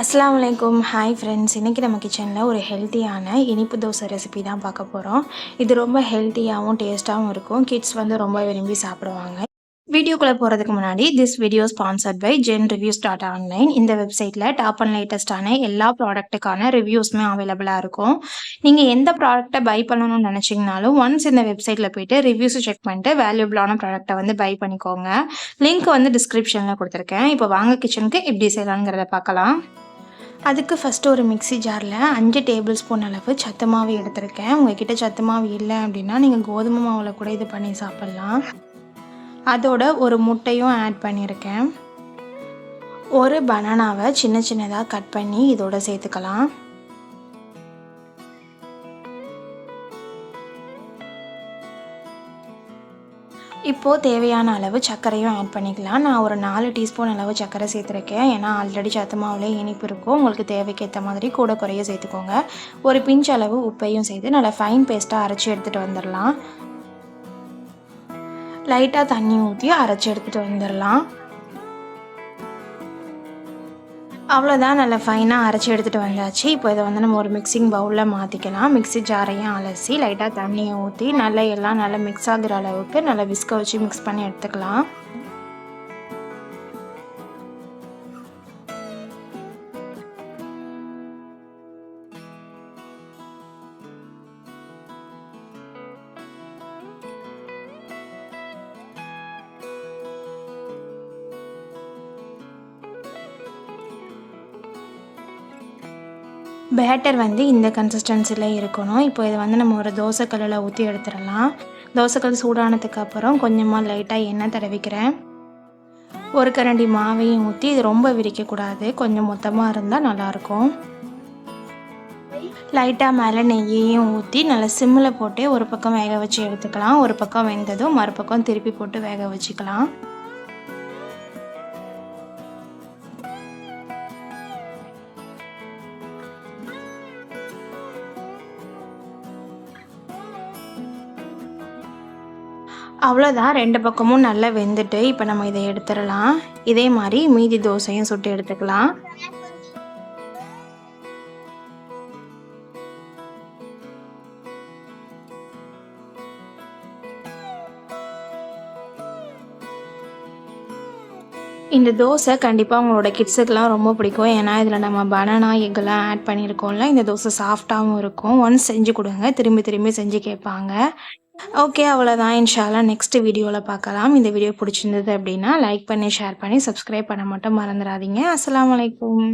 அஸ்லாம் வலைக்கும் hi friends இன்றைக்கி நம்ம கிச்சனில் ஒரு ஹெல்த்தியான இனிப்பு தோசை ரெசிபி தான் பார்க்க போகிறோம் இது ரொம்ப ஹெல்த்தியாகவும் டேஸ்ட்டாகவும் இருக்கும். கிட்ஸ் வந்து ரொம்ப விரும்பி சாப்பிடுவாங்க. வீடியோக்குள்ளே போகிறதுக்கு முன்னாடி this video sponsored by Zen reviews dot online இந்த வெப்சைட்டில் டாப் அண்ட் லேட்டஸ்டான எல்லா ப்ராடக்ட்டுக்கான ரிவ்யூஸுமே அவைலபிளாக இருக்கும். நீங்கள் எந்த ப்ராடக்ட்டை பை பண்ணணும்னு நினச்சிங்கனாலும் ஒன்ஸ் இந்த வெப்சைட்டில் போயிட்டு ரிவ்யூஸ் செக் பண்ணிட்டு வேல்யூபிளான ப்ராடக்ட்டை வந்து பை பண்ணிக்கோங்க. லிங்க் வந்து டிஸ்கிரிப்ஷனில் கொடுத்துருக்கேன். இப்போ வாங்க கிச்சனுக்கு எப்படி செய்யலாங்கிறத பார்க்கலாம். அதுக்கு ஃபஸ்ட்டு ஒரு மிக்சி ஜாரில் அஞ்சு டேபிள் ஸ்பூன் அளவு சத்து மாவு எடுத்திருக்கேன். உங்ககிட்ட சத்து மாவு இல்லை அப்படின்னா நீங்கள் கோதுமை மாவில் கூட இது பண்ணி சாப்பிட்லாம். அதோட ஒரு முட்டையும் ஆட் பண்ணியிருக்கேன் ஒரு பனானாவை சின்ன சின்னதாக கட் பண்ணி இதோட சேர்த்துக்கலாம். இப்போது தேவையான அளவு சர்க்கரையும் ஆட் பண்ணிக்கலாம். நான் ஒரு நாலு டீஸ்பூன் அளவு சர்க்கரை சேர்த்துருக்கேன். ஏன்னா ஆல்ரெடி சத்து மாவுலே இனிப்பு இருக்கும் உங்களுக்கு தேவைக்கேற்ற மாதிரி கூட குறைய சேர்த்துக்கோங்க. ஒரு பிஞ்ச் அளவு உப்பையும் சேர்த்து நல்லா ஃபைன் பேஸ்ட்டாக அரைச்சி எடுத்துகிட்டு வந்துடலாம். லைட்டாக தண்ணி ஊற்றி அரைச்சி எடுத்துகிட்டு வந்துடலாம். அவ்வளோதான் நல்லா ஃபைனாக அரைச்சி எடுத்துகிட்டு வந்தாச்சு. இப்போ இதை வந்து நம்ம ஒரு மிக்சிங் பவுலில் மாற்றிக்கலாம் மிக்சி ஜாரையும் அலசி லைட்டாக தண்ணியை ஊற்றி நல்லா எல்லாம் நல்லா மிக்ஸ் ஆகுற அளவுக்கு நல்லா விஸ்க வச்சு மிக்ஸ் பண்ணி எடுத்துக்கலாம். பேட்டர் வந்து இந்த கன்சிஸ்டன்சியில் இருக்கணும். இப்போ இதை வந்து நம்ம ஒரு தோசைக்கல்லில் ஊற்றி எடுத்துடலாம். தோசைக்கல் சூடானதுக்கு அப்புறம் கொஞ்சமாக லைட்டாக எண்ணெய் தடவிக்கிறேன். ஒரு கரண்டி மாவையும் ஊற்றி இது ரொம்ப விரிக்கக்கூடாது. கொஞ்சம் மொத்தமாக இருந்தால் நல்லாயிருக்கும். லைட்டாக மேலே நெய்யையும் ஊற்றி நல்லா சிம்மில் போட்டு ஒரு பக்கம் வேக வச்சு எடுத்துக்கலாம். ஒரு பக்கம் வெந்ததும் மறுபக்கம் திருப்பி போட்டு வேக வச்சுக்கலாம். அவ்வளோதான் ரெண்டு பக்கமும் நல்லா வெந்துட்டு இப்போ நம்ம இதை எடுத்துடலாம். இதே மாதிரி மீதி தோசையும் சுட்டு எடுத்துக்கலாம். இந்த தோசை கண்டிப்பாக உங்களோட கிட்ஸுக்கெலாம் ரொம்ப பிடிக்கும். ஏன்னா இதில் நம்ம பனானா எக்கெல்லாம் ஆட் பண்ணியிருக்கோம்ல இந்த தோசை சாஃப்டாகவும் இருக்கும். ஒன்ஸ் செஞ்சு கொடுங்க. திரும்பி திரும்பி செஞ்சு கேட்பாங்க. ஓகே அவ்வளோதான் இன்ஷால்லாம் நெக்ஸ்ட் வீடியோவில் பார்க்கலாம். இந்த வீடியோ பிடிச்சிருந்தது அப்படின்னா லைக் பண்ணி ஷேர் பண்ணி சப்ஸ்கிரைப் பண்ண மட்டும் மறந்துடாதீங்க. அஸ்லாம் வலைக்கம்